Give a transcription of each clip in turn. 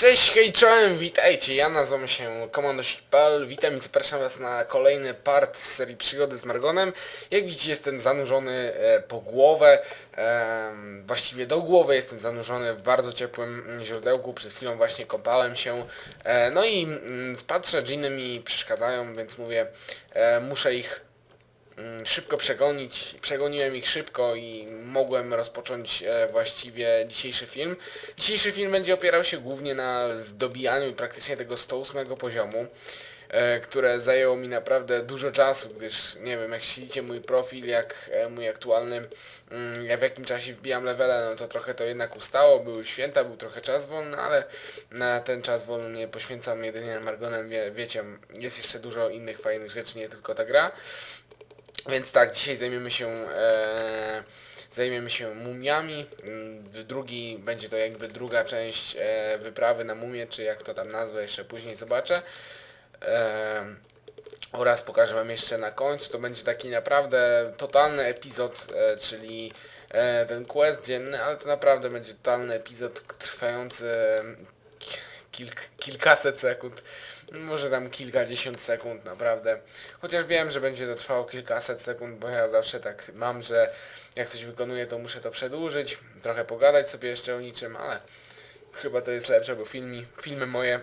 Cześć, hej, czołem, witajcie, ja nazywam się Komando Sipal, witam i zapraszam was na kolejny part z serii Przygody z Margonem. Jak widzicie jestem zanurzony e, po głowę, właściwie do głowy jestem zanurzony w bardzo ciepłym mm, źródełku, przed chwilą właśnie kąpałem się, e, no i mm, patrzę, dżiny mi przeszkadzają, więc mówię, e, muszę ich szybko przegonić. Przegoniłem ich szybko i mogłem rozpocząć e, właściwie dzisiejszy film. Dzisiejszy film będzie opierał się głównie na dobijaniu praktycznie tego 108 poziomu, e, które zajęło mi naprawdę dużo czasu, gdyż nie wiem, jak śledzicie mój profil, jak e, mój aktualny, mm, ja w jakim czasie wbijam levele, no to trochę to jednak ustało, były święta, był trochę czas wolny, ale na ten czas wolny nie poświęcam jedynie Margonem, wie, wiecie, jest jeszcze dużo innych fajnych rzeczy, nie tylko ta gra. Więc tak, dzisiaj zajmiemy się e, zajmiemy się mumiami. Mm, Drugi będzie to jakby druga część e, wyprawy na mumię, czy jak to tam nazwę, jeszcze później zobaczę. E, oraz pokażę wam jeszcze na końcu, to będzie taki naprawdę totalny epizod, e, czyli e, ten quest dzienny, ale to naprawdę będzie totalny epizod trwający ki- kilk, kilkaset sekund, może tam kilkadziesiąt sekund naprawdę. Chociaż wiem, że będzie to trwało kilkaset sekund, bo ja zawsze tak mam, że jak coś wykonuję, to muszę to przedłużyć, trochę pogadać sobie jeszcze o niczym, ale chyba to jest lepsze, bo filmi, filmy moje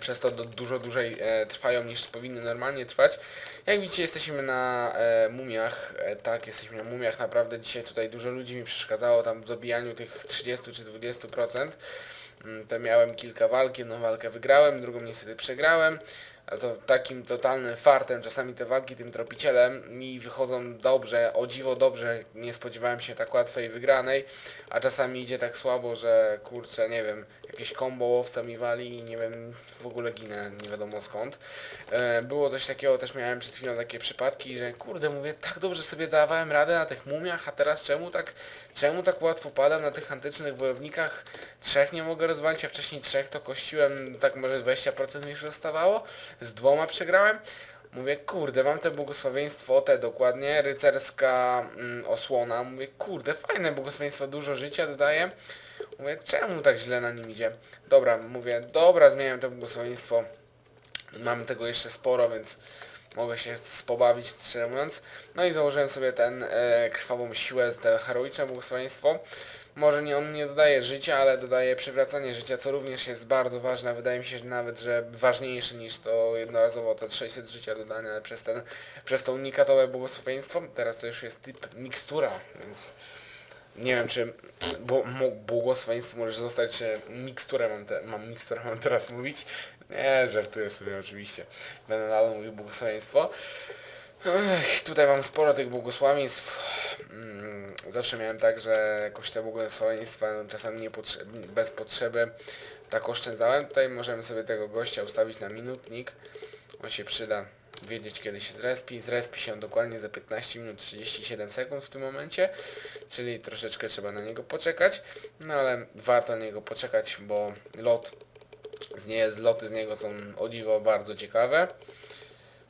przez to dużo dłużej e, trwają niż powinny normalnie trwać. Jak widzicie jesteśmy na e, mumiach, e, tak jesteśmy na mumiach, naprawdę dzisiaj tutaj dużo ludzi mi przeszkadzało tam w dobijaniu tych 30 czy 20%. Mm, To miałem kilka walk, jedną walkę wygrałem, drugą niestety przegrałem. A to takim totalnym fartem, czasami te walki tym tropicielem mi wychodzą dobrze, o dziwo dobrze, nie spodziewałem się tak łatwej wygranej, a czasami idzie tak słabo, że kurczę, nie wiem, jakieś combo łowca mi wali i nie wiem, w ogóle ginę, nie wiadomo skąd. E, Było coś takiego, też miałem przed chwilą takie przypadki, że kurde, mówię, tak dobrze sobie dawałem radę na tych mumiach, a teraz czemu tak, czemu tak łatwo padam na tych antycznych wojownikach? Trzech nie mogę rozwalić, a wcześniej trzech to kościłem, tak może 20% mi już zostawało, z dwoma przegrałem. Mówię, kurde, mam te błogosławieństwo, te dokładnie, rycerska mm, osłona. Mówię, kurde, fajne błogosławieństwo, dużo życia dodaje. Mówię, czemu tak źle na nim idzie? Dobra, mówię, dobra, zmieniam to błogosławieństwo. Mam tego jeszcze sporo, więc mogę się spobawić, szczerze mówiąc. No i założyłem sobie ten e, krwawą siłę, te heroiczne błogosławieństwo. Może nie on nie dodaje życia, ale dodaje przywracanie życia, co również jest bardzo ważne. Wydaje mi się że nawet, że ważniejsze niż to jednorazowo te 600 życia dodane przez ten, przez to unikatowe błogosławieństwo. Teraz to już jest typ mikstura, więc nie wiem czy bo, błogosławieństwo może zostać, czy miksturę mam, te, mam miksturę mam teraz mówić. Nie, żartuję sobie oczywiście. Będę nadal mówił błogosławieństwo. Ech, tutaj mam sporo tych błogosławieństw. Mm, Zawsze miałem tak, że jakoś te błogosławieństwa czasami nie potrze- bez potrzeby tak oszczędzałem. Tutaj możemy sobie tego gościa ustawić na minutnik. On się przyda wiedzieć kiedy się zrespi. Zrespi się dokładnie za 15 minut 37 sekund w tym momencie, czyli troszeczkę trzeba na niego poczekać, no ale warto na niego poczekać, bo lot z nie, zloty z niego są o dziwo bardzo ciekawe.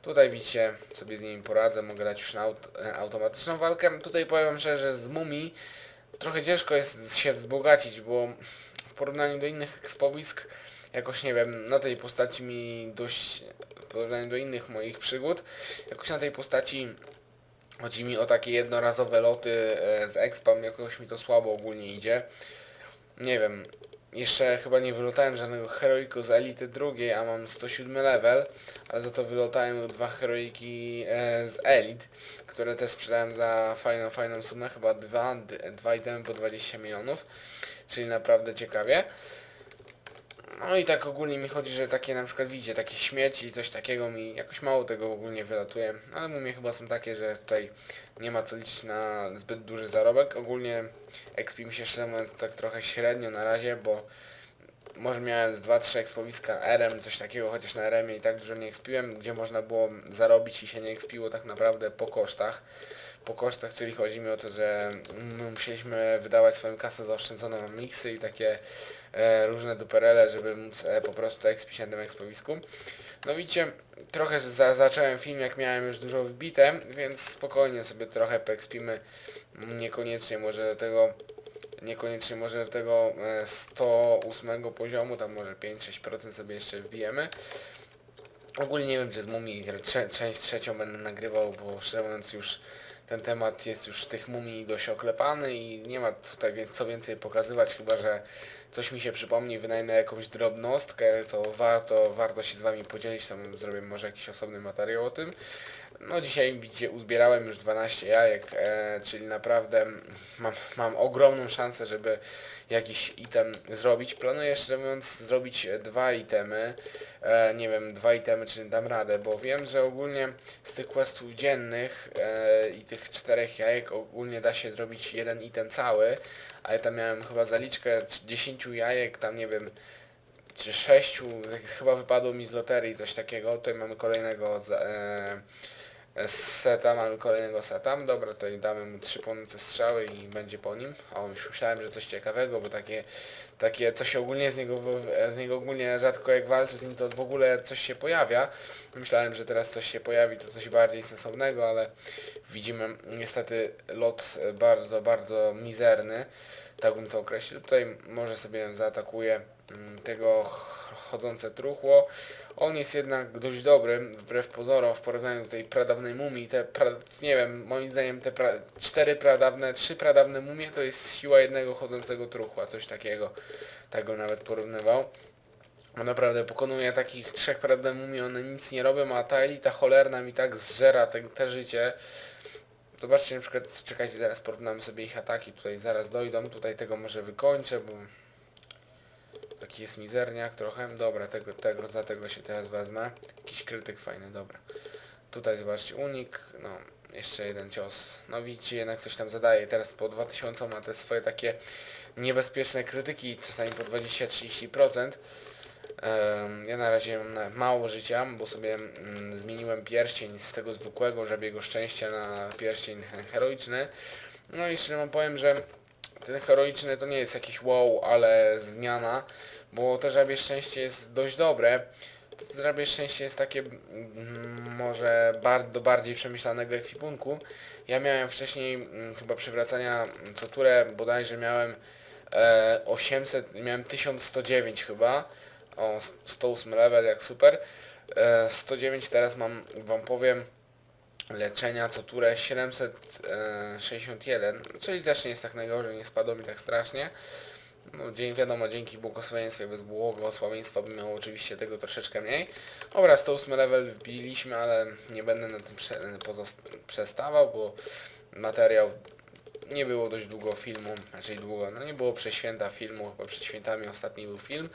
Tutaj widzicie, sobie z nimi poradzę, mogę dać już na aut e, automatyczną walkę. Tutaj powiem wam szczerze, że z mumii trochę ciężko jest się wzbogacić, bo w porównaniu do innych ekspowisk, jakoś nie wiem, na tej postaci mi dość, w porównaniu do innych moich przygód, jakoś na tej postaci chodzi mi o takie jednorazowe loty e, z expam, jakoś mi to słabo ogólnie idzie. Nie wiem, jeszcze chyba nie wylotałem żadnego heroiku z elity drugiej, a mam 107 level, ale za to wylotałem dwa heroiki e, z elit, które też sprzedałem za fajną, fajną sumę, chyba dwa, dwa itemy po 20 milionów, czyli naprawdę ciekawie. No i tak ogólnie mi chodzi, że takie na przykład widzicie, takie śmieci, coś takiego mi jakoś mało tego ogólnie wylatuje, ale mumie chyba są takie, że tutaj nie ma co liczyć na zbyt duży zarobek. Ogólnie XP mi się szczerze mówiąc tak trochę średnio na razie, bo może miałem z 2-3 expowiska RM, coś takiego, chociaż na RM i tak dużo nie expiłem, gdzie można było zarobić i się nie expiło tak naprawdę po kosztach. Po kosztach, czyli chodzi mi o to, że my musieliśmy wydawać swoją kasę zaoszczędzoną na miksy i takie e, różne duperele, żeby móc e, po prostu expić na tym expowisku. No widzicie, trochę za, zacząłem film jak miałem już dużo wbite, więc spokojnie sobie trochę poekspimy. Niekoniecznie może do tego Niekoniecznie może do tego e, 108 poziomu, tam może 5-6% sobie jeszcze wbijemy. Ogólnie nie wiem, czy z Mumii część trzecią będę nagrywał, bo szczerze mówiąc już ten temat jest już tych mumii dość oklepany i nie ma tutaj co więcej pokazywać, chyba że coś mi się przypomni, wynajmę jakąś drobnostkę, co warto, warto się z Wami podzielić, tam zrobię może jakiś osobny materiał o tym. No dzisiaj widzicie, uzbierałem już 12 jajek, e, czyli naprawdę mam, mam ogromną szansę, żeby jakiś item zrobić. Planuję szczerze mówiąc zrobić dwa itemy, e, nie wiem, dwa itemy czy dam radę, bo wiem, że ogólnie z tych questów dziennych e, i tych czterech jajek ogólnie da się zrobić jeden item cały, a ja tam miałem chyba zaliczkę 10 jajek, tam nie wiem, czy sześciu, chyba wypadło mi z loterii coś takiego, tutaj mamy kolejnego za- e, seta, mamy kolejnego seta, dobra, tutaj damy mu trzy płonące strzały i będzie po nim, o już myślałem, że coś ciekawego, bo takie, takie coś ogólnie z niego, z niego ogólnie rzadko jak walczę z nim to w ogóle coś się pojawia, myślałem, że teraz coś się pojawi, to coś bardziej sensownego, ale widzimy niestety lot bardzo, bardzo mizerny, tak bym to określił, tutaj może sobie zaatakuje mm, tego ch- chodzące truchło, on jest jednak dość dobry, wbrew pozorom, w porównaniu do tej pradawnej mumii. Te, pra, nie wiem, moim zdaniem te pra, cztery pradawne, trzy pradawne mumie to jest siła jednego chodzącego truchła, coś takiego. Tak go nawet porównywał. On naprawdę pokonuje takich trzech pradawnych mumii, one nic nie robią, a ta elita cholerna mi tak zżera te, te życie. Zobaczcie na przykład, czekajcie, zaraz porównamy sobie ich ataki, tutaj zaraz dojdą, tutaj tego może wykończę, bo Taki jest mizerniak trochę. Dobra, tego, tego, za tego się teraz wezmę. Jakiś krytyk fajny, dobra. Tutaj zobaczcie, unik, no, jeszcze jeden cios. No widzicie, jednak coś tam zadaje. Teraz po 2000 ma te swoje takie niebezpieczne krytyki, czasami po 20-30%. Ja na razie mało życia, bo sobie mm, zmieniłem pierścień z tego zwykłego żabiego szczęścia na pierścień heroiczny. No i szczerze wam powiem, że ten heroiczny to nie jest jakiś wow, ale zmiana, bo to żabie szczęście jest dość dobre. To żabie szczęście jest takie mm, może do bardziej przemyślanego ekwipunku. Ja miałem wcześniej mm, chyba przywracania co turę, bodajże miałem e, 800, miałem 1109 chyba. O, 108 level, jak super. E, 109 teraz mam, wam powiem, leczenia co turę 761, czyli też nie jest tak najgorzej, nie spadło mi tak strasznie. No, dzień, wiadomo, dzięki błogosławieństwie, bez błogosławieństwa by miało oczywiście tego troszeczkę mniej. Dobra, 108 level wbiliśmy, ale nie będę na tym przestawał, bo materiał nie było dość długo filmu, raczej długo, no nie było przez święta filmu, chyba przed świętami ostatni był film.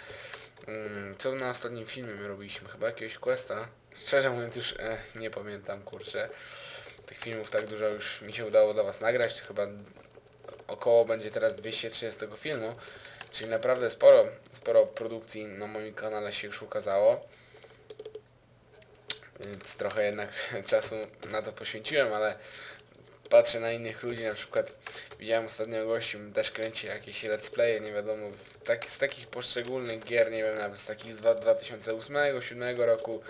Mm, Co na ostatnim filmie my robiliśmy? Chyba jakiegoś questa? Szczerze mówiąc już e, nie pamiętam, kurczę. Tych filmów tak dużo już mi się udało dla was nagrać, chyba około będzie teraz 230 filmu, czyli naprawdę sporo, sporo produkcji na moim kanale się już ukazało. Więc trochę jednak czasu na to poświęciłem, ale patrzę na innych ludzi, na przykład widziałem ostatnio gościu, też kręci jakieś let's playe, nie wiadomo, tak, z takich poszczególnych gier, nie wiem, nawet z takich z 2008-2007 roku,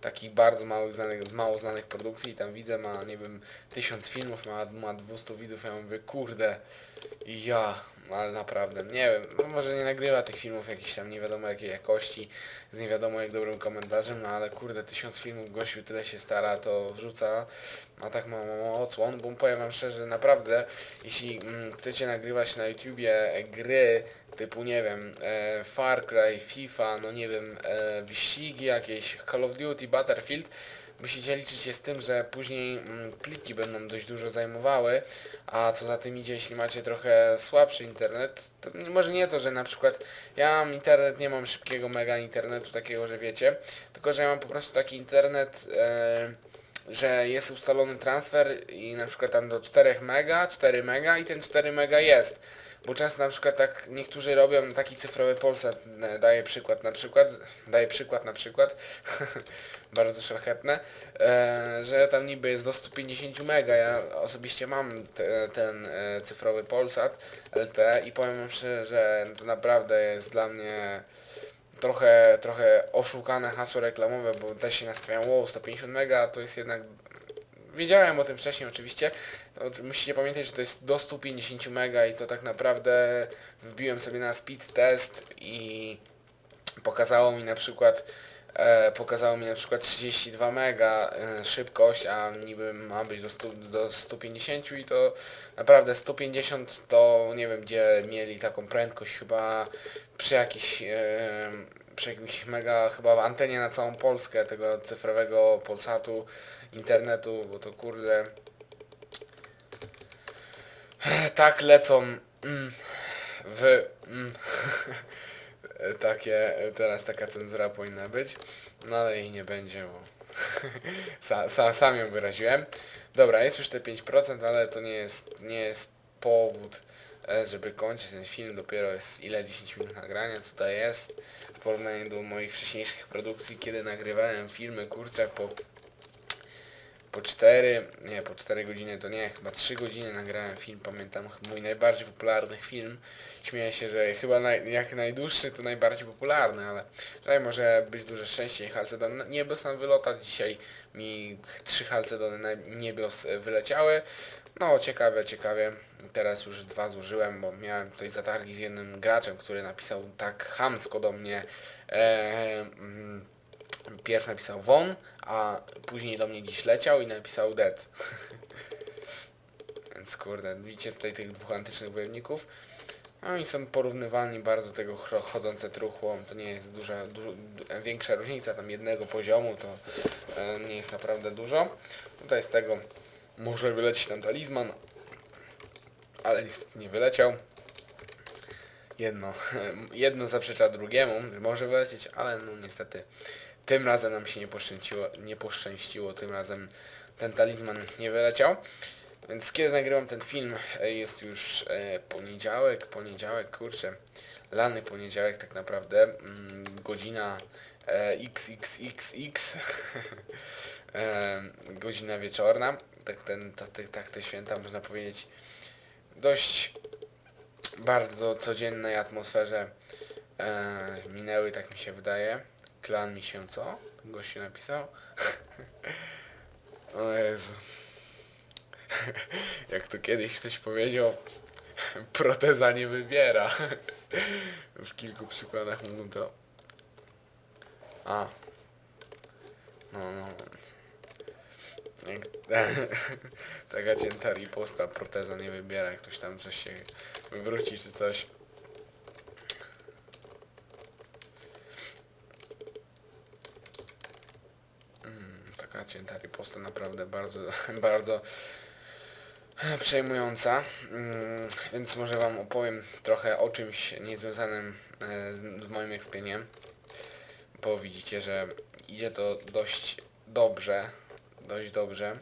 takich bardzo małych znanych, mało znanych produkcji, tam widzę, ma, nie wiem, tysiąc filmów, ma, ma 200 widzów, ja mówię, kurde, i ja, ale naprawdę, nie wiem, no może nie nagrywa tych filmów jakiejś tam nie wiadomo jakiej jakości, z nie wiadomo jak dobrym komentarzem, no ale kurde, tysiąc filmów, gościu tyle się stara, to wrzuca, a tak ma mało odsłon, bo powiem wam szczerze, naprawdę, jeśli mm, chcecie nagrywać na YouTubie e, gry typu, nie wiem, e, Far Cry, FIFA, no nie wiem, e, wyścigi jakieś, Call of Duty, Battlefield, musicie liczyć się z tym, że później mm, kliki będą dość dużo zajmowały, a co za tym idzie, jeśli macie trochę słabszy internet, to może nie to, że na przykład ja mam internet, nie mam szybkiego mega internetu takiego, że wiecie, tylko że ja mam po prostu taki internet, e, że jest ustalony transfer i na przykład tam do 4 mega, 4 mega i ten 4 mega jest. Bo często na przykład tak niektórzy robią taki cyfrowy Polsat, daję przykład na przykład, daję przykład na przykład, bardzo szlachetne, e, że tam niby jest do 150 mega, ja osobiście mam te, ten e, cyfrowy Polsat LTE i powiem szczerze, że to naprawdę jest dla mnie trochę, trochę oszukane hasło reklamowe, bo też się nastawiam, wow, 150 mega to jest jednak wiedziałem o tym wcześniej oczywiście. To musicie pamiętać, że to jest do 150 mega i to tak naprawdę wbiłem sobie na speed test i pokazało mi na przykład e, pokazało mi na przykład 32 mega e, szybkość, a niby ma być do, 100, do 150 i to naprawdę 150 to nie wiem gdzie mieli taką prędkość chyba przy jakichś e, przy jakimś mega chyba w antenie na całą Polskę tego cyfrowego Polsatu internetu, bo to kurde tak lecą mm, w mm, takie, teraz taka cenzura powinna być, no ale jej nie będzie, bo sa, sa, sam ją wyraziłem. Dobra, jest już te 5%, ale to nie jest, nie jest powód, e, żeby kończyć ten film, dopiero jest ile? 10 minut nagrania, co to jest? W porównaniu do moich wcześniejszych produkcji, kiedy nagrywałem filmy, kurczę, po po 4, nie, po 4 godziny to nie, chyba 3 godziny nagrałem film, pamiętam mój najbardziej popularny film. Śmieję się, że chyba naj, jak najdłuższy to najbardziej popularny, ale tutaj może być duże szczęście i Halcedon niebios nam wylotać. Dzisiaj mi trzy Halcedony na niebios wyleciały. No ciekawe, ciekawe. Teraz już dwa zużyłem, bo miałem tutaj zatargi z jednym graczem, który napisał tak chamsko do mnie. E, mm, Pierw napisał Won, a później do mnie dziś leciał i napisał Dead. Więc kurde, widzicie tutaj tych dwóch antycznych wojowników. No i są porównywalni bardzo tego chodzące truchło. To nie jest duża, du, większa różnica, tam jednego poziomu to e, nie jest naprawdę dużo. Tutaj z tego może wylecieć ten talizman, ale niestety nie wyleciał. Jedno, jedno zaprzecza drugiemu, że może wylecieć, ale no niestety tym razem nam się nie poszczęściło, nie poszczęściło, tym razem ten talizman nie wyleciał. Więc kiedy nagrywam ten film, e, jest już e, poniedziałek, poniedziałek, kurczę, lany poniedziałek tak naprawdę, mm, godzina e, XXXX, e, godzina wieczorna, tak, ten, tak, tak te święta można powiedzieć dość bardzo codziennej atmosferze e, minęły, tak mi się wydaje. Klan mi się co? Gościu napisał. o Jezu. Jak to kiedyś ktoś powiedział, proteza nie wybiera. w kilku przykładach mógł to... A. No, no. Jak, taka cięta riposta, proteza nie wybiera, jak ktoś tam coś się wywróci czy coś. Cięta riposta naprawdę bardzo, bardzo przejmująca. Mm, Więc może wam opowiem trochę o czymś niezwiązanym e, z, moim expieniem. Bo widzicie, że idzie to dość dobrze. Dość dobrze.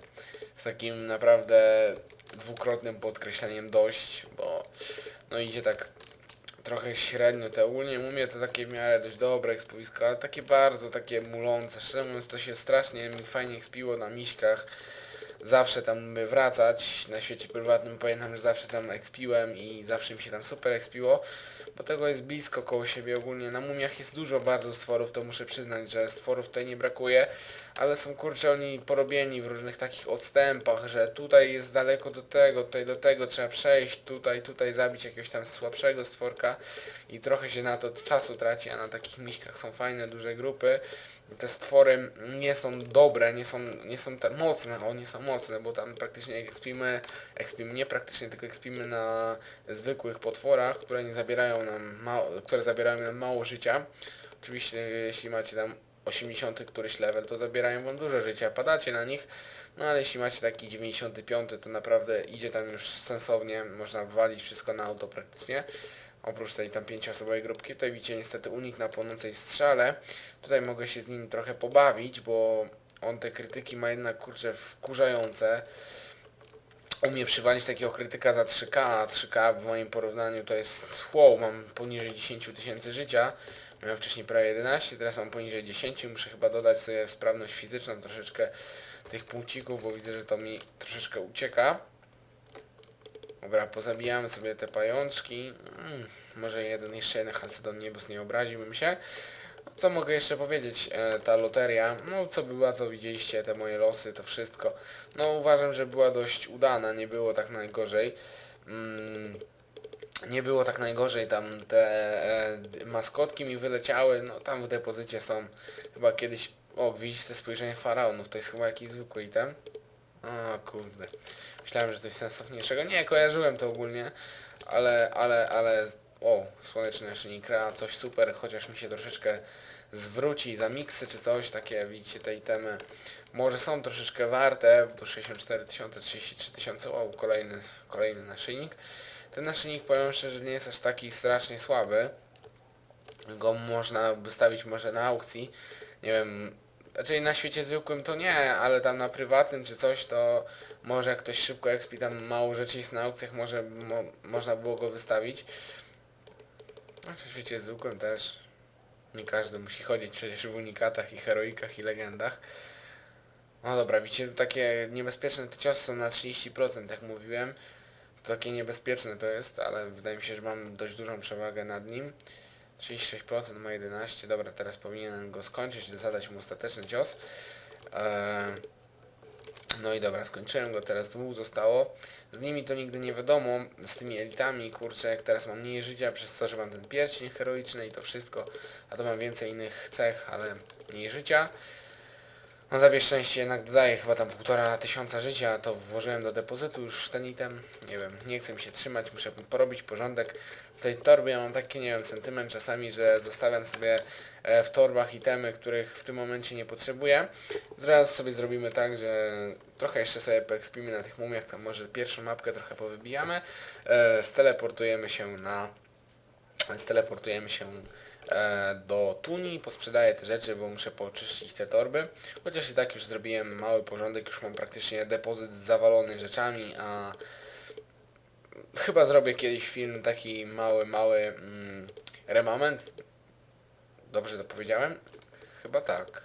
Z takim naprawdę dwukrotnym podkreśleniem dość, bo no idzie tak trochę średnio te ogólnie mumie to takie w miarę dość dobre ekspowisko, ale takie bardzo takie mulące. Szczerze mówiąc to się strasznie mi fajnie ekspiło na miśkach. Zawsze tam by wracać. Na świecie prywatnym pamiętam, że zawsze tam ekspiłem i zawsze mi się tam super ekspiło. Bo tego jest blisko koło siebie ogólnie. Na mumiach jest dużo bardzo stworów, to muszę przyznać, że stworów tutaj nie brakuje. Ale są kurczę oni porobieni w różnych takich odstępach, że tutaj jest daleko do tego, tutaj do tego trzeba przejść, tutaj, tutaj zabić jakiegoś tam słabszego stworka i trochę się na to czasu traci, a na takich miśkach są fajne, duże grupy. Te stwory nie są dobre, nie są, nie są tak mocne, o nie są mocne, bo tam praktycznie ekspimy, ekspimy nie praktycznie, tylko ekspimy na zwykłych potworach, które nie zabierają nam mało, które zabierają nam mało życia. Oczywiście jeśli macie tam 80 któryś level, to zabierają wam dużo życia, padacie na nich, no ale jeśli macie taki 95, to naprawdę idzie tam już sensownie, można walić wszystko na auto praktycznie. Oprócz tej tam pięcioosobowej grupki, tutaj widzicie niestety unik na płonącej strzale. Tutaj mogę się z nim trochę pobawić, bo on te krytyki ma jednak kurczę wkurzające. Umie przywalić takiego krytyka za 3K, a 3K w moim porównaniu to jest wow, mam poniżej 10 tysięcy życia. Miałem wcześniej prawie 11, teraz mam poniżej 10. Muszę chyba dodać sobie sprawność fizyczną troszeczkę tych punkcików, bo widzę, że to mi troszeczkę ucieka. Dobra, pozabijamy sobie te pajączki. Mm, może jeden, jeszcze jeden Halcedon Niebus nie obraziłbym się. Co mogę jeszcze powiedzieć, e, ta loteria, no co była, co widzieliście, te moje losy, to wszystko, no uważam, że była dość udana, nie było tak najgorzej. Mm, nie było tak najgorzej, tam te e, maskotki mi wyleciały, no tam w depozycie są chyba kiedyś, o widzicie spojrzenie faraonów, to jest chyba jakiś zwykły item. O kurde, myślałem, że coś sensowniejszego, nie, kojarzyłem to ogólnie, ale, ale, ale, o, słoneczny naszyjnik Ra, coś super, chociaż mi się troszeczkę zwróci za miksy czy coś, takie widzicie te itemy, może są troszeczkę warte, bo 64 tysiące, 33 tysiące, wow, kolejny, kolejny naszyjnik. Ten naszyjnik powiem szczerze nie jest aż taki strasznie słaby. Go można by stawić może na aukcji. Nie wiem, raczej na świecie zwykłym to nie, ale tam na prywatnym czy coś to może jak ktoś szybko expi tam mało rzeczy jest na aukcjach, może mo, można było go wystawić. A w świecie zwykłym też. Nie każdy musi chodzić przecież w unikatach i heroikach i legendach. No dobra, widzicie, takie niebezpieczne te ciosy są na 30%, jak mówiłem. Takie niebezpieczne to jest, ale wydaje mi się, że mam dość dużą przewagę nad nim. 36% ma 11, dobra, teraz powinienem go skończyć, zadać mu ostateczny cios. Eee, no i dobra, skończyłem go, teraz dwóch zostało. Z nimi to nigdy nie wiadomo, z tymi elitami, kurczę, jak teraz mam mniej życia, przez to, że mam ten pierścień heroiczny i to wszystko, a to mam więcej innych cech, ale mniej życia. No zabierz szczęście jednak dodaję chyba tam półtora tysiąca życia, to włożyłem do depozytu już ten item, nie wiem, nie chcę mi się trzymać, muszę porobić porządek. W tej torbie ja mam taki, nie wiem, sentyment czasami, że zostawiam sobie e, w torbach itemy, których w tym momencie nie potrzebuję. Zaraz sobie zrobimy tak, że trochę jeszcze sobie poekspimy na tych mumiach, tam może pierwszą mapkę trochę powybijamy, e, steleportujemy się na steleportujemy się do Tuni, posprzedaję te rzeczy, bo muszę poczyścić te torby. Chociaż i tak już zrobiłem mały porządek, już mam praktycznie depozyt zawalony rzeczami, a chyba zrobię kiedyś film taki mały, mały mm, remament. Dobrze to powiedziałem? Chyba tak.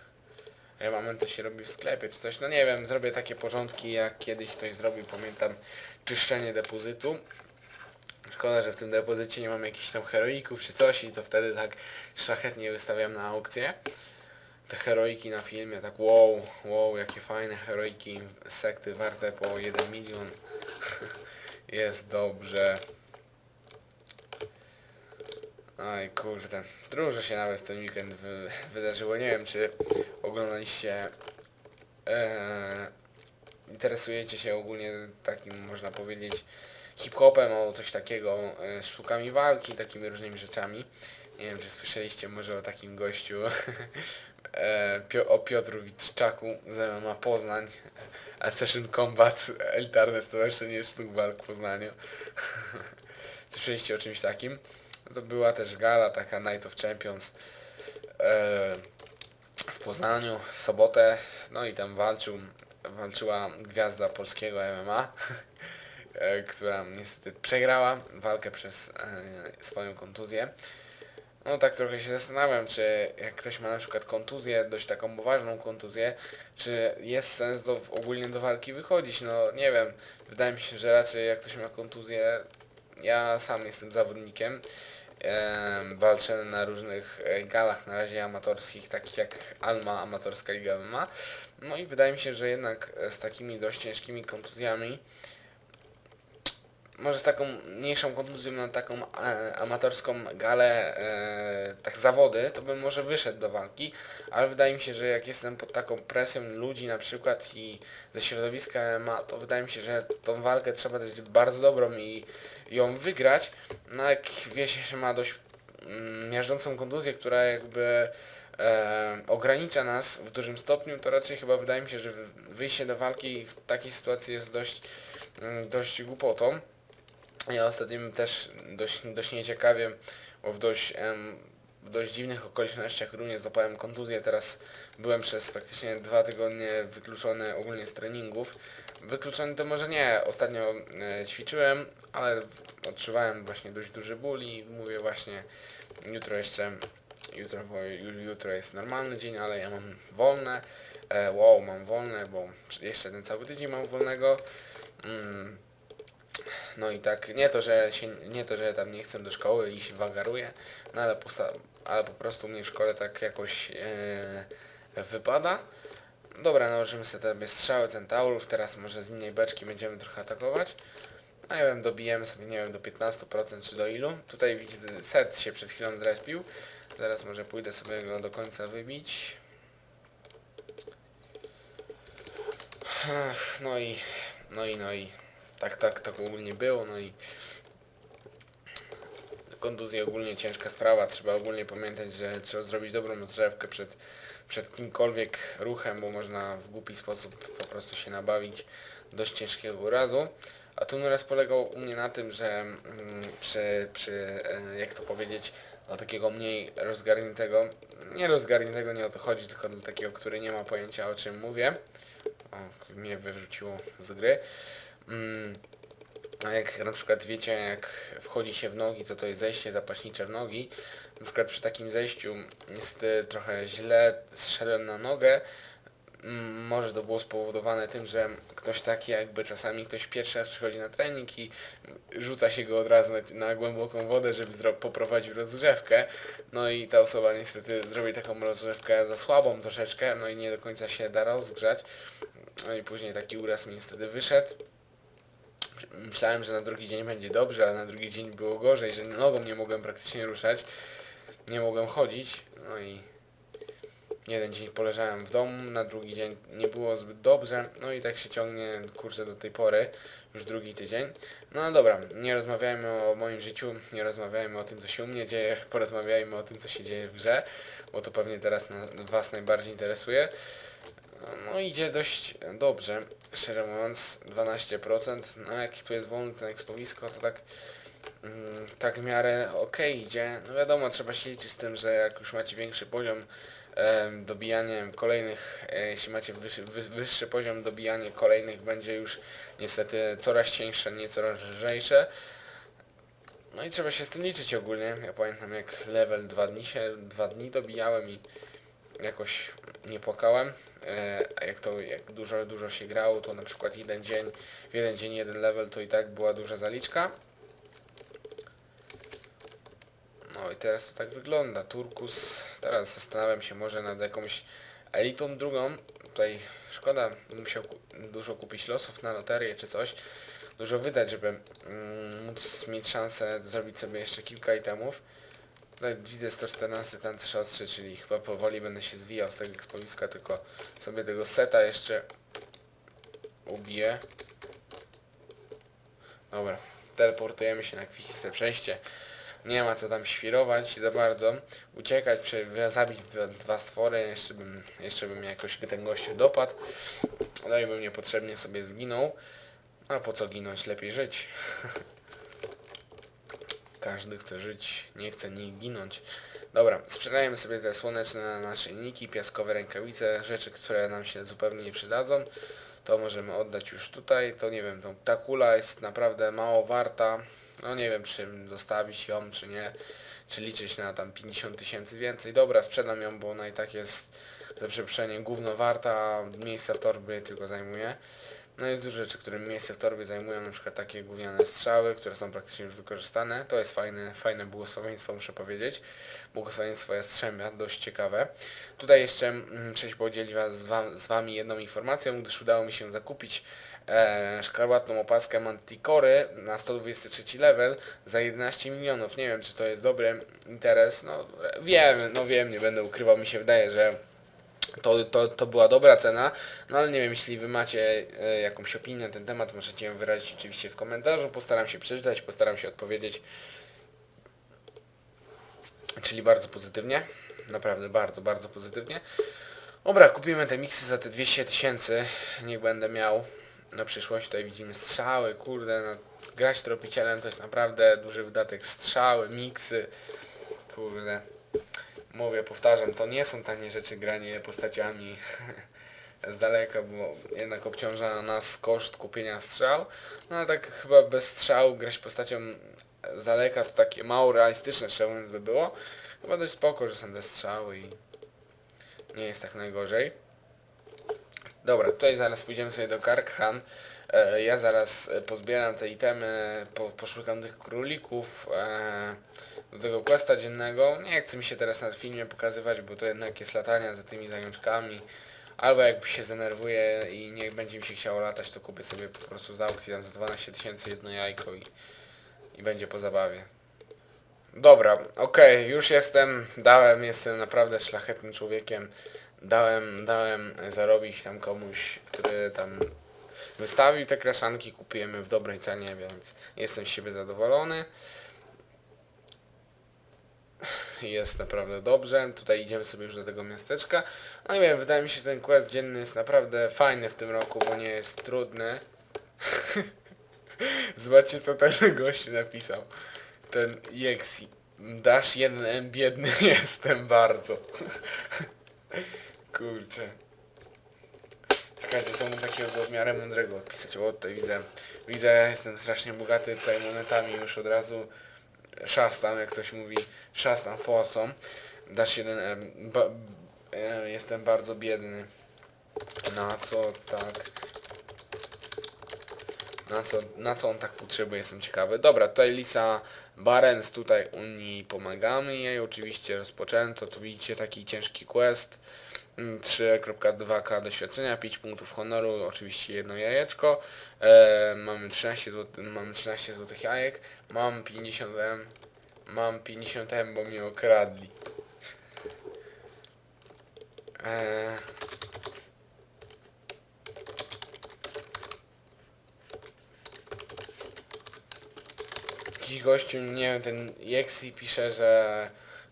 Remament to się robi w sklepie czy coś, no nie wiem, zrobię takie porządki jak kiedyś ktoś zrobił, pamiętam czyszczenie depozytu. Szkoda, że w tym depozycie nie mam jakichś tam heroików czy coś i to wtedy tak szlachetnie wystawiam na aukcję. Te heroiki na filmie, tak wow, wow, jakie fajne heroiki, sekty warte po 1 milion. Jest dobrze. Aj kurde, dużo się nawet ten weekend wy, wydarzyło. Nie wiem czy oglądaliście, e, interesujecie się ogólnie takim można powiedzieć hip-hopem, o coś takiego, e, sztukami walki, takimi różnymi rzeczami. Nie wiem, czy słyszeliście może o takim gościu, e, o Piotru Witczaku z MMA Poznań, Session Combat, elitarne stowarzyszenie sztuk walk w Poznaniu. Słyszeliście o czymś takim? No to była też gala, taka Night of Champions e, w Poznaniu w sobotę, no i tam walczył, walczyła gwiazda polskiego MMA która niestety przegrała walkę przez e, swoją kontuzję. No tak trochę się zastanawiam, czy jak ktoś ma na przykład kontuzję, dość taką poważną kontuzję, czy jest sens do, ogólnie do walki wychodzić, no nie wiem. Wydaje mi się, że raczej jak ktoś ma kontuzję, ja sam jestem zawodnikiem, em, walczę na różnych e, galach na razie amatorskich, takich jak Alma, amatorska liga MMA, no i wydaje mi się, że jednak e, z takimi dość ciężkimi kontuzjami może z taką mniejszą kontuzją na taką e, amatorską galę, e, tak zawody, to bym może wyszedł do walki, ale wydaje mi się, że jak jestem pod taką presją ludzi na przykład i ze środowiska MMA, to wydaje mi się, że tą walkę trzeba dać bardzo dobrą i ją wygrać, no jak wie się, że ma dość mm, miażdżącą kontuzję, która jakby e, ogranicza nas w dużym stopniu, to raczej chyba wydaje mi się, że wyjście do walki w takiej sytuacji jest dość, mm, dość głupotą. Ja ostatnio też dość, dość nieciekawie, bo w dość, em, w dość dziwnych okolicznościach również złapałem kontuzję. Teraz byłem przez praktycznie dwa tygodnie wykluczony ogólnie z treningów. Wykluczony to może nie, ostatnio e, ćwiczyłem, ale odczuwałem właśnie dość duży ból i mówię właśnie jutro jeszcze, jutro, bo ju- jutro jest normalny dzień, ale ja mam wolne. E, wow, mam wolne, bo jeszcze ten cały tydzień mam wolnego. Mm, No i tak, nie to, że się, nie to, że tam nie chcę do szkoły i się wagaruję, no ale, posta- ale po prostu mnie w szkole tak jakoś e, wypada. Dobra, nałożymy sobie sobie strzały centaurów, teraz może z innej beczki będziemy trochę atakować. No nie wiem, dobijemy sobie, nie wiem, do 15% czy do ilu. Tutaj widzę, set się przed chwilą zrespił. Zaraz może pójdę sobie go do końca wybić. No i, no i, no i, tak, tak, tak ogólnie było, no i kontuzje ogólnie ciężka sprawa, trzeba ogólnie pamiętać, że trzeba zrobić dobrą rozgrzewkę przed, przed kimkolwiek ruchem, bo można w głupi sposób po prostu się nabawić dość ciężkiego urazu. A tu raz polegał u mnie na tym, że mm, przy, przy e, jak to powiedzieć, dla takiego mniej rozgarniętego, nie rozgarniętego nie o to chodzi, tylko dla takiego, który nie ma pojęcia o czym mówię. O, mnie wyrzuciło z gry. Mm, a jak na przykład wiecie, jak wchodzi się w nogi, to to jest zejście zapaśnicze w nogi. Na przykład przy takim zejściu niestety trochę źle zszedłem na nogę. Mm, Może to było spowodowane tym, że ktoś taki jakby czasami ktoś pierwszy raz przychodzi na trening i rzuca się go od razu na, na głęboką wodę, żeby poprowadził rozgrzewkę. No i ta osoba niestety zrobi taką rozgrzewkę za słabą troszeczkę, no i nie do końca się da rozgrzać. No i później taki uraz mi niestety wyszedł. Myślałem, że na drugi dzień będzie dobrze, ale na drugi dzień było gorzej, że nogą nie mogłem praktycznie ruszać. Nie mogłem chodzić. No i jeden dzień poleżałem w domu, na drugi dzień nie było zbyt dobrze. No i tak się ciągnie, kurczę, do tej pory. Już drugi tydzień. No dobra, nie rozmawiajmy o moim życiu, nie rozmawiajmy o tym, co się u mnie dzieje, porozmawiajmy o tym, co się dzieje w grze, bo to pewnie teraz Was najbardziej interesuje. No idzie dość dobrze, szczerze mówiąc, 12%. No jak tu jest wolny ten ekspowisko, to tak mm, tak w miarę ok idzie. No wiadomo, trzeba się liczyć z tym, że jak już macie większy poziom dobijanie kolejnych, e, jeśli macie wyższy, wy, wyższy poziom, dobijanie kolejnych będzie już niestety coraz cieńsze, nie coraz lżejsze. No i trzeba się z tym liczyć ogólnie. Ja pamiętam jak level 2 dni się, 2 dni dobijałem i jakoś nie płakałem. E, A jak to, jak dużo, dużo się grało, to na przykład jeden dzień, w jeden dzień jeden level to i tak była duża zaliczka. No i teraz to tak wygląda. Turkus, teraz zastanawiam się może nad jakąś elitą drugą. Tutaj szkoda, musiał dużo kupić losów na loterię czy coś. Dużo wydać, żeby mm, móc mieć szansę zrobić sobie jeszcze kilka itemów. Widzę 114 tancerz ostrzy, czyli chyba powoli będę się zwijał z tego ekspowiska, tylko sobie tego seta jeszcze ubiję. Dobra, teleportujemy się na kwiciste przejście. Nie ma co tam świrować za bardzo. Uciekać, zabić dwa, dwa stwory, jeszcze bym, jeszcze bym jakoś ten gościu dopadł. No i bym niepotrzebnie sobie zginął. A po co ginąć? Lepiej żyć. Każdy chce żyć, nie chce nie ginąć. Dobra, sprzedajemy sobie te słoneczne naszyjniki, piaskowe rękawice, rzeczy, które nam się zupełnie nie przydadzą. To możemy oddać już tutaj. To nie wiem, to, ta kula jest naprawdę mało warta. No nie wiem, czy zostawić ją, czy nie. Czy liczyć na tam 50 tysięcy więcej. Dobra, sprzedam ją, bo ona i tak jest za przeproszeniem gówno warta, miejsca w torbie tylko zajmuje. No jest dużo rzeczy, które miejsce w torbie zajmują, na przykład takie gówniane strzały, które są praktycznie już wykorzystane. To jest fajne, fajne błogosławieństwo, muszę powiedzieć. Błogosławieństwo Jastrzębia, dość ciekawe. Tutaj jeszcze mm, chcę się podzielić was, z, wam, z Wami jedną informacją, gdyż udało mi się zakupić e, szkarłatną opaskę Manticory na 123 level za 11 milionów. Nie wiem, czy to jest dobry interes. No wiem, no wiem, nie będę ukrywał, mi się wydaje, że to, to, to była dobra cena, no ale nie wiem, jeśli wy macie e, jakąś opinię na ten temat, możecie ją wyrazić oczywiście w komentarzu, postaram się przeczytać, postaram się odpowiedzieć, czyli bardzo pozytywnie, naprawdę bardzo, bardzo pozytywnie. Dobra, kupimy te miksy za te 200 tysięcy, niech będę miał na przyszłość, tutaj widzimy strzały, kurde, no, grać tropicielem to jest naprawdę duży wydatek, strzały, miksy, kurde. Mówię, powtarzam, to nie są tanie rzeczy granie postaciami z daleka, bo jednak obciąża nas koszt kupienia strzał. No ale tak chyba bez strzału grać postacią z daleka to takie mało realistyczne szczerze by było. Chyba dość spoko, że są te strzały i nie jest tak najgorzej. Dobra, tutaj zaraz pójdziemy sobie do Karkhan. E, ja zaraz e, pozbieram te itemy, po, poszukam tych królików e, do tego questa dziennego. Nie chcę mi się teraz na filmie pokazywać, bo to jednak jest latania za tymi zajączkami. Albo jak się zdenerwuję i nie będzie mi się chciało latać, to kupię sobie po prostu z aukcji tam za 12 tysięcy jedno jajko i, i będzie po zabawie. Dobra, okej, już jestem, dałem, jestem naprawdę szlachetnym człowiekiem. Dałem, dałem zarobić tam komuś, który tam wystawił te kraszanki, kupujemy w dobrej cenie, więc jestem z siebie zadowolony. Jest naprawdę dobrze. Tutaj idziemy sobie już do tego miasteczka. No nie wiem, wydaje mi się, że ten quest dzienny jest naprawdę fajny w tym roku, bo nie jest trudny. Zobaczcie co ten gościu napisał. Ten Jeksi. Dasz jeden M, biedny jestem bardzo. Kurczę. Czekajcie, mu takiego w miarę mądrego odpisać. O, tutaj widzę, widzę, jestem strasznie bogaty tutaj monetami już od razu szastam, jak ktoś mówi, szastam fosą. Dasz jeden M. Ba, e, jestem bardzo biedny. Na co tak? Na co, na co on tak potrzebuje, jestem ciekawy. Dobra, tutaj Lisa Barents, tutaj Unii pomagamy jej, oczywiście rozpoczęto, tu widzicie taki ciężki quest. Mm, 3.2k doświadczenia, 5 punktów honoru, oczywiście jedno jajeczko. E, mamy 13 zł, mam 13 złotych jajek, mam 50 M, mam 50 M, bo mnie okradli. E, jakiś gościu, nie wiem, ten Jeksi pisze, że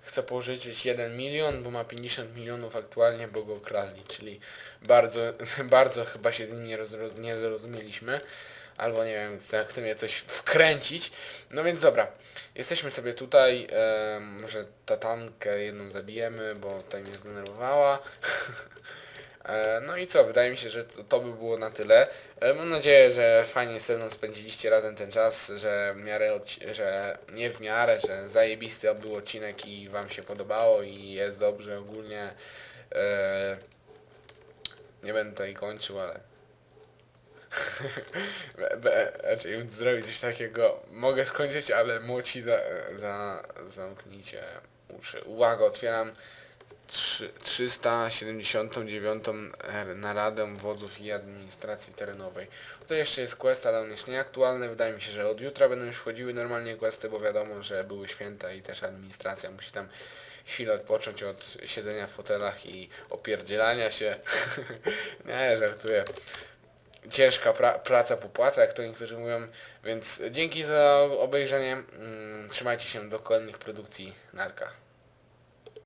chce pożyczyć 1 milion, bo ma 50 milionów aktualnie, bo go czyli bardzo, bardzo chyba się z nim nie, nie zrozumieliśmy, albo nie wiem, chce, chce mnie coś wkręcić. No więc dobra, jesteśmy sobie tutaj, e, może tatankę jedną zabijemy, bo tutaj mnie zdenerwowała. E, No i co, wydaje mi się, że to, to by było na tyle. E, Mam nadzieję, że fajnie ze mną spędziliście razem ten czas, że w miarę, że nie w miarę, że zajebisty był odcinek i wam się podobało i jest dobrze ogólnie. E, Nie będę tutaj kończył, ale... Znaczy zrobić coś takiego, mogę skończyć, ale młoci za, za, zamknijcie uszy. Uwaga, otwieram trzy- 379 naradę wodzów i administracji terenowej. To jeszcze jest quest, ale on jest nieaktualny. Wydaje mi się, że od jutra będą już wchodziły normalnie questy, bo wiadomo, że były święta i też administracja musi tam chwilę odpocząć od siedzenia w fotelach i opierdzielania się. Nie, żartuję. Ciężka pra praca popłaca, jak to niektórzy mówią, więc dzięki za obejrzenie. Mm, Trzymajcie się do kolejnych produkcji. Narka.